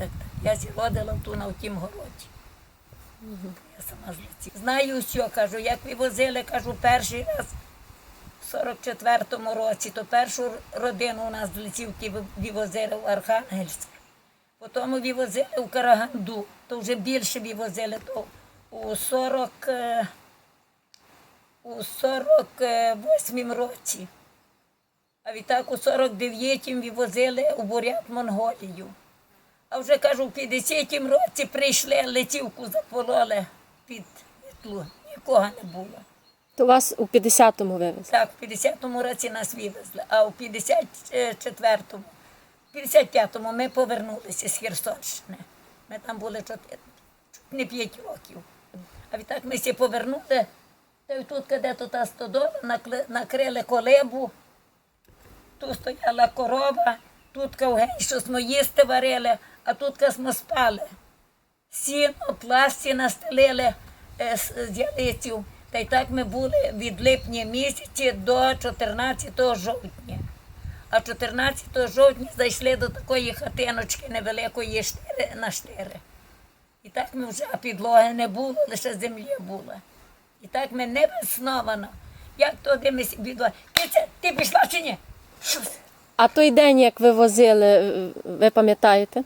так. Я зродила ту на тім городі. Я сама злетіла. Знаю, що кажу, як вивозили, кажу, перший раз в 44-му році, то першу родину у нас з Лисівки вивозили в Архангельськ. Потім вивозили в Караганду, то вже більше вивозили, то у 40, е, у 48 році. А відтак у 49-м вивозили у Бурят Монголію. А вже кажу, в 50-м році прийшли, летівку запололи під метлу. Нікого не було. То вас у 50-му вивезли. Так, в 50-му році нас вивезли, а у 54-му, в 55-му ми повернулися з Херсонщини. Ми там були чотири, чуть не 5 років. А відтак ми всі повернули, та й тут, де тут та стодола, накрили колибу, тут стояла корова, тут кавгень, що ми їсти варили, а тут ми спали. Сіно, пласті настелили з ялиців. Та й так ми були від липня місяці до 14 жовтня. А 14 жовтня зайшли до такої хатиночки невеликої на штири. І так ми вже підлоги не було, лише землі було. І так ми не весновано. Як то ми відва. Ти, це, ти пішла чи ні? Що? А той день, як ви возили, ви пам'ятаєте?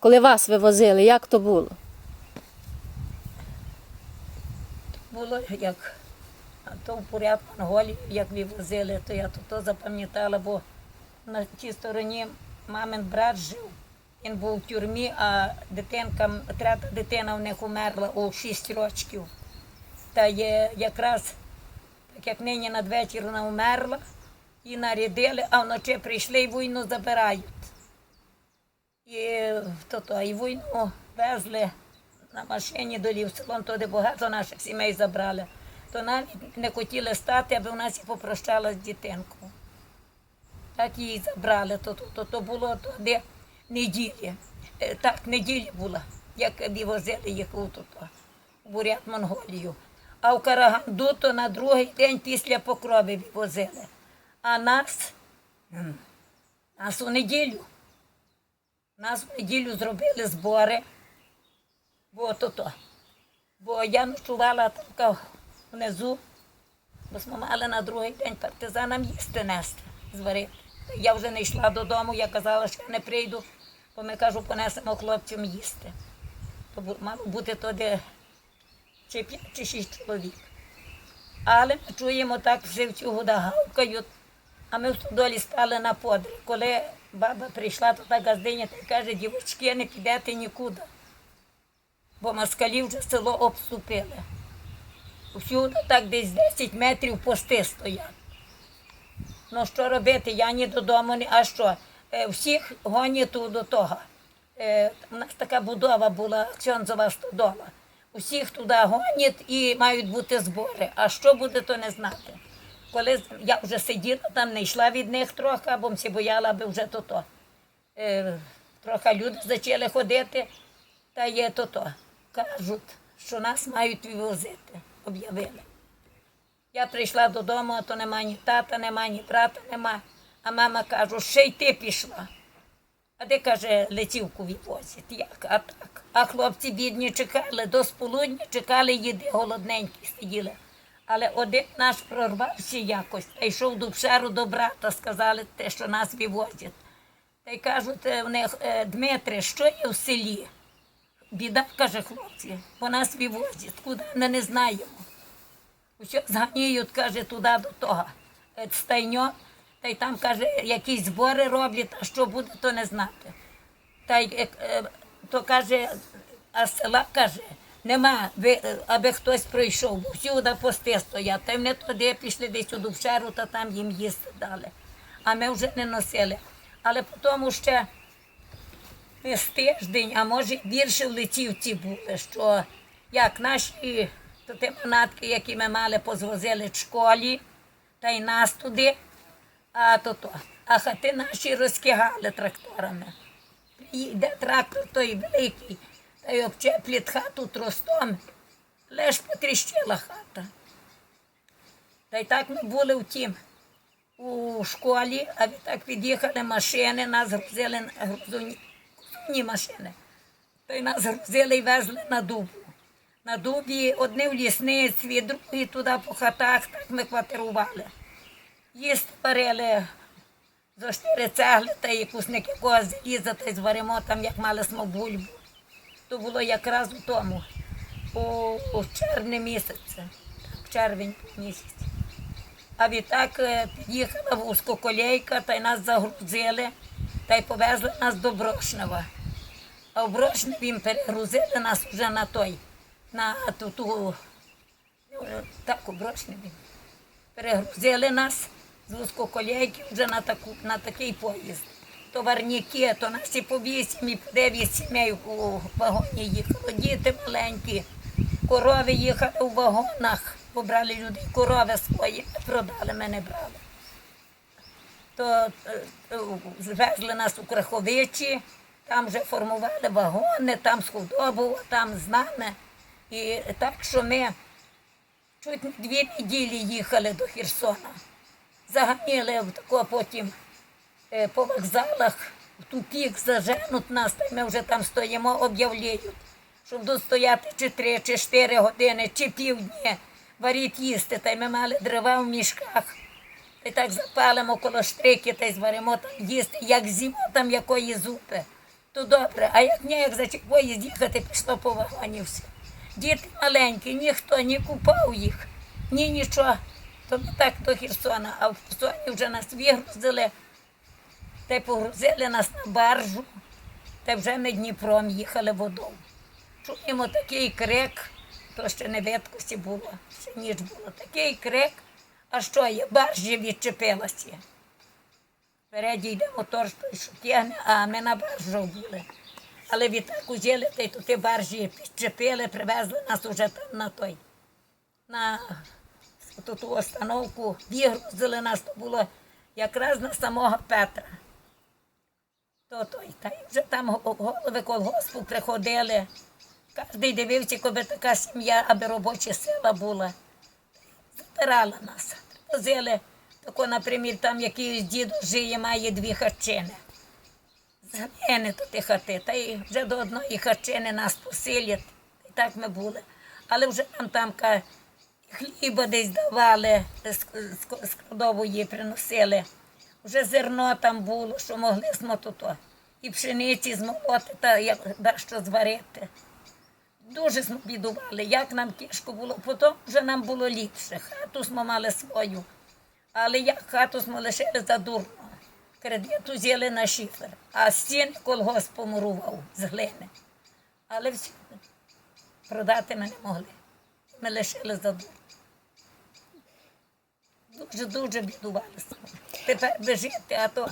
Коли вас вивозили, як то було? було як то в порядку Монголії, як вивозили, то я то, то запам'ятала, бо на тій стороні мамин брат жив. Він був в тюрмі, а дитинка, третя дитина в них умерла у 6 років. Та є якраз, так як нині надвечір вона умерла, і нарядили, а вночі прийшли і війну забирають. І, то, то, і війну везли на машині до Лівселон, туди багато наших сімей забрали. То навіть не хотіли стати, аби в нас і попрощала з дитинкою. Так її забрали, то, то, то, то було туди неділі. Е, Так, неділя була, як вивозили їх у Бурят Монголію. А в Караганду то на другий день після покрови вивозили. А нас, нас у неділю. Нас в неділю зробили збори. Бо то то. Бо я ночувала там внизу, бо ми мали на другий день партизанам їсти нести, зварити. Я вже не йшла додому, я казала, що я не прийду, бо ми кажу, понесемо хлопцям їсти. То мало бути тоді чи п'ять, чи шість чоловік. Але ми чуємо так, живцю гуда гавкають, а ми в стодолі спали на подрі. Коли баба прийшла, та газдиня та й каже, дівочки, не підете нікуди бо москалі вже село обступили. Всюди так десь 10 метрів пости стоять. Ну що робити? Я ні додому, ні. А що? Е, Всіх гонять до того. Е, У нас така будова була, Ксьонзова стодола. Усіх туди гонять і мають бути збори. А що буде, то не знати. Коли я вже сиділа там, не йшла від них трохи, бо всі бояла, аби вже то то. Е, Трохи люди почали ходити, та є то. Кажуть, що нас мають вивозити, об'явили. Я прийшла додому, а то нема ні тата, нема, ні брата, нема. А мама каже, ще й ти пішла. А де каже, летівку відвозять. Як? А так. А хлопці бідні чекали, до сполудня чекали їди, голодненькі сиділи. Але один наш прорвався якось, та йшов до пшеру до брата, сказали те, що нас вивозять. Та й кажуть, е, в них, «Е, Дмитре, що є в селі? Біда, каже хлопці, бо нас вивозять, куди ми не знаємо. Що зганяють, каже, туди до того е, стайньо, та й там, каже, якісь збори роблять, а що буде, то не знати. Та й то каже, а села каже, нема, е, аби хтось прийшов, бо всюди пости стоять. Та й вони туди пішли десь у Дувшеру, та там їм їсти дали. А ми вже не носили. Але потім ще з тиждень, а може більше в летівці були, що як наші то ті манатки, які ми мали, позвозили в школі, та й нас туди, а то то. А хати наші розкигали тракторами. Йде трактор той великий, та й обчеплять хату тростом, лиш потріщила хата. Та й так ми були в тім. у школі, а відтак під'їхали машини, нас грузили грузовні грузовні машини. То й нас грузили і везли на дубу. На дубі одні в лісництві, другі туди по хатах, так ми квартирували. Їсти варили за чотири цегли та якусь якогось заліза, та й зваримо там, як мали бульбу. То було якраз у тому, у, у червні місяці, червень місяць. А відтак е, під'їхала вузькоколейка, та й нас загрузили, та й повезли нас до Брошнева. А в Брошневі перегрузили нас вже на той, на ту, ту ну, так, у Брошневі. Перегрузили нас з вузькоколейки вже на, таку, на такий поїзд. Товарняки, то наші по вісім і по дев'ять сімей у вагоні їхало. Діти маленькі, корови їхали у вагонах, побрали люди корови свої, продали, ми не брали. То е, е, звезли нас у Краховичі, там вже формували вагони, там з худобу, там з нами. І так, що ми чуть дві неділі їхали до Херсона. Заганіли в тако потім е, по вокзалах, в тупік заженуть нас, та ми вже там стоїмо, об'являють, що будуть стояти чи три, чи чотири години, чи півдні, варіть їсти. Та й ми мали дрова в мішках. Та й так запалимо коло штрики та й зваримо там їсти, як зімо там якої зупи. То добре, а як ні, як за ці поїзд їхати, пішло по вагоні все. Діти маленькі, ніхто не купав їх, ні нічого. То ми так до Херсона, а в Херсоні вже нас вигрузили, та й погрузили нас на баржу, та вже ми Дніпром їхали водою. Чуємо такий крик, то ще не веткості було, ще ніч було. Такий крик, а що є, баржі відчепилася. Впереді йде мотор, що тягне, а ми на баржу були. Але відтак узяли, та й ті баржі підчепили, привезли нас уже там на той, на ту остановку, вигрузили нас, то було якраз на самого Петра. То той, та й вже там голови колгоспу приходили. Кожен дивився, коли така сім'я, аби робоча сила була. Забирала нас. Возили, тако, наприклад, там якийсь дід жиє, має дві хатчини. Згам'яни то ті хати, та й вже до одної хатчини нас посилять. І так ми були. Але вже нам там хліба десь давали, з, з, з приносили. Вже зерно там було, що могли смо то, то. І пшениці змолоти та як да, що зварити. Дуже ми бідували, як нам тяжко було. Потім вже нам було ліпше. Хату ми мали свою. Але як хату ми лишили задурно. Кредит взяли на шифер, а стіни колгосп помурував з глини. Але все, продати ми не могли. Ми лишили задурно. Дуже-дуже бідували. Тепер би жити, а то